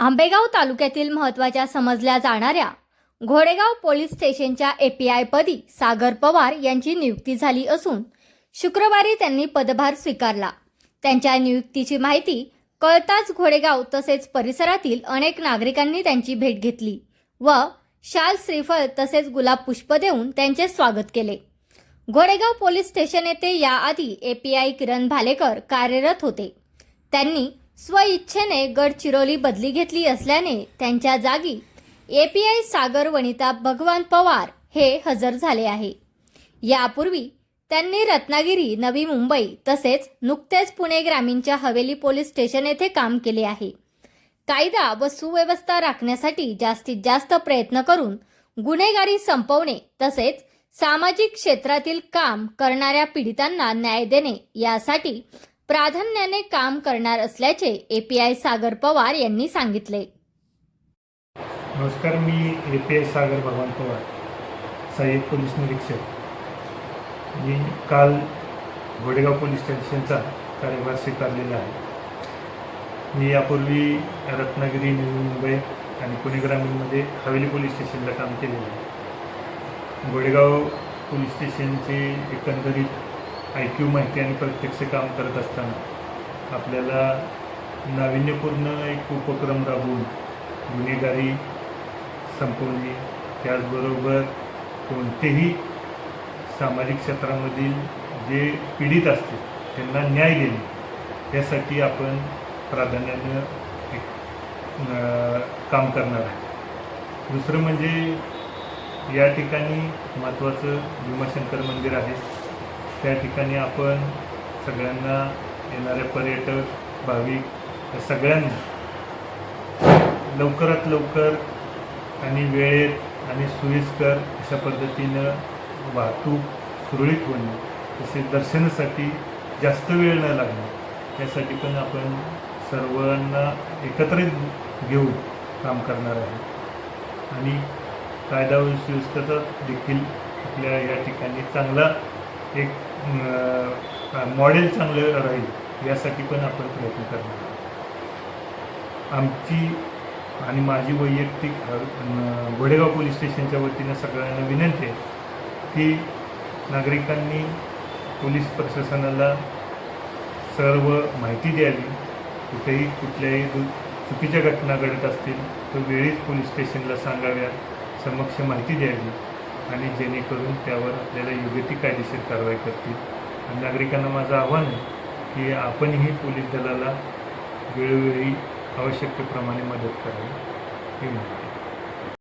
आंबेगाव तालुक्यातील महत्त्वाच्या समजल्या जाणाऱ्या घोडेगाव पोलीस स्टेशनच्या एपीआय पदी सागर पवार यांची नियुक्ती झाली असून शुक्रवारी त्यांनी पदभार स्वीकारला. त्यांच्या नियुक्तीची माहिती कळताच घोडेगाव तसेच परिसरातील अनेक नागरिकांनी त्यांची भेट घेतली व शाल श्रीफळ तसेच गुलाब पुष्प देऊन त्यांचे स्वागत केले. घोडेगाव पोलीस स्टेशन येथे याआधी एपीआय किरण भालेकर कार्यरत होते. त्यांनी स्वइच्छेने गडचिरोली बदली घेतली असल्याने त्यांच्या जागी एपीआय सागर वनिता भगवान पवार हे हजर झाले आहे. यापूर्वी त्यांनी रत्नागिरी नवी मुंबई तसेच नुकतेच पुणे ग्रामीणच्या हवेली पोलीस स्टेशन येथे काम केले आहे. कायदा व सुव्यवस्था राखण्यासाठी जास्तीत जास्त प्रयत्न करून गुन्हेगारी संपवणे तसेच सामाजिक क्षेत्रातील काम करणाऱ्या पीडितांना न्याय देणे यासाठी प्राधान्याने काम करणार असल्याचे एपीआय सागर पवार यांनी सांगितले. नमस्कार मी ए पी आय सागर भगवान पवार सहाय्यक पोलीस निरीक्षक. मी काल घोडेगाव पोलीस स्टेशनचा कार्यभार स्वीकारलेला आहे. मी यापूर्वी रत्नागिरी नवी मुंबई आणि पुणे ग्रामीणमध्ये हवेली पोलीस स्टेशनला काम केलेलं आहे. घोडेगाव पोलीस स्टेशनचे एकंदरीत आय क्यू माहिती आणि प्रत्यक्ष काम करत असताना आपल्याला नाविन्यपूर्ण एक उपक्रम राबवून गुन्हेगारी संपवणे त्याचबरोबर कोणतेही सामाजिक क्षेत्रामधील जे पीडित असतील त्यांना न्याय देणे यासाठी आपण प्राधान्यानं एक काम करणार आहे दुसरं म्हणजे या ठिकाणी महत्त्वाचं भीमाशंकर मंदिर आहे. त्या ठिकाणी आपण सगळ्यांना येणाऱ्या पर्यटक भाविक या सगळ्यांना लवकरात लवकर आणि वेळेत आणि सोयीस्कर अशा पद्धतीनं वाहतूक सुरळीत होणे तसेच दर्शनासाठी जास्त वेळ न लागणे यासाठी पण आपण सर्वांना एकत्रित घेऊन काम करणार आहे आणि कायदा व सुव्यवस्थेचा देखील आपल्या या ठिकाणी चांगला एक मॉडेल चांगलं राहील यासाठी पण आपण प्रयत्न करणार आमची आणि माझी वैयक्तिक अं, घोडेगाव पोलीस स्टेशनच्या वतीनं सगळ्यांना विनंती आहे की नागरिकांनी पोलीस प्रशासनाला सर्व माहिती द्यावी. कुठेही कुठल्याही चुकीच्या घटना घडत असतील तर वेळीच पोलीस स्टेशनला सांगाव्या समक्ष माहिती द्यावी. आणि जेणेकरून त्यावर आपल्याला योग्य ती कायदेशीर कारवाई करतील. आणि नागरिकांना माझं आव्हान आहे की आपणही पोलीस दलाला वेळोवेळी आवश्यकतेप्रमाणे मदत करावी. ही म्हणते.